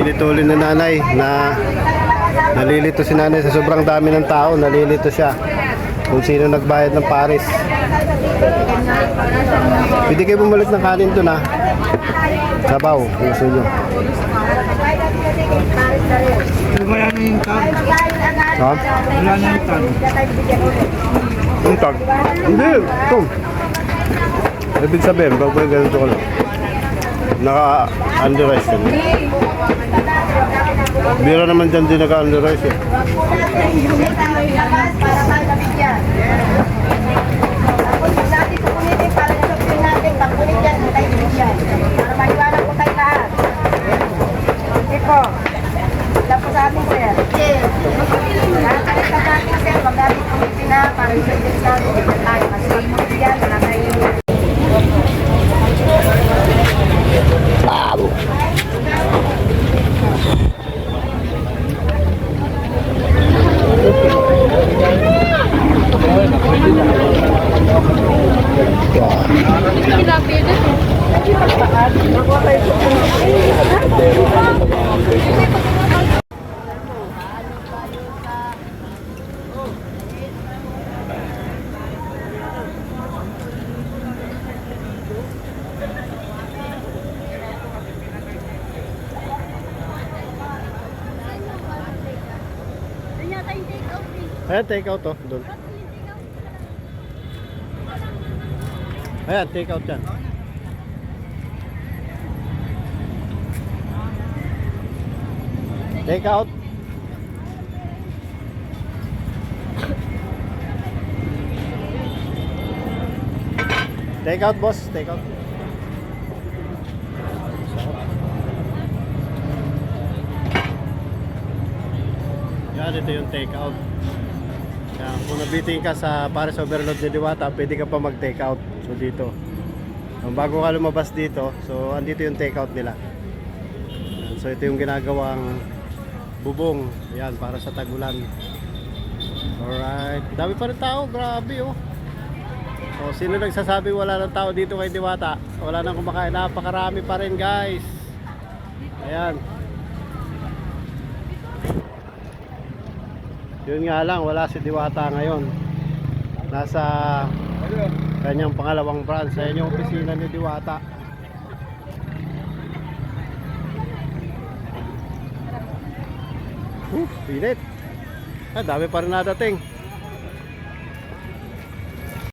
Minit ulo na nanay na nalilito si nanay sa sobrang dami ng tao. Nalilito siya kung sino nagbayad ng Paris. Pwede kayo bumalik ng kanin doon ha. Sabaw, gusto nyo. Wala na yung tag. Ha? Wala na yung tag. Yung tag? Hindi, ito. Ibig sabihin, pag may ganito ko lang. Naka-underize ka na. Bira naman dyan din naka-underize eh. Para sa ating sir. Lahat ka rin sa ating sir. Ayan, take out to. Doon. Ayan, take out yan. Take out. Take out, boss. Take out. Yan, ito yung take out. Yan, kung nabiting ka sa Paris Overload ni Diwata, pwede ka pa mag-take out. So dito. Bago ka lumabas dito, so andito yung take out nila. Yan, so ito yung ginagawang bubong. Yan, para sa tagulan. Alright. Dami pa rin tao. Grabe oh. So, sino nagsasabi wala ng tao dito kay Diwata? Wala nang kumakain. Napakarami pa rin guys. Ayan. Yun nga lang, wala si Diwata ngayon. Nasa kanyang pangalawang branch. Ayan yung opisina ni Diwata. Uh, pinit. Ah, dami pa rin nadating.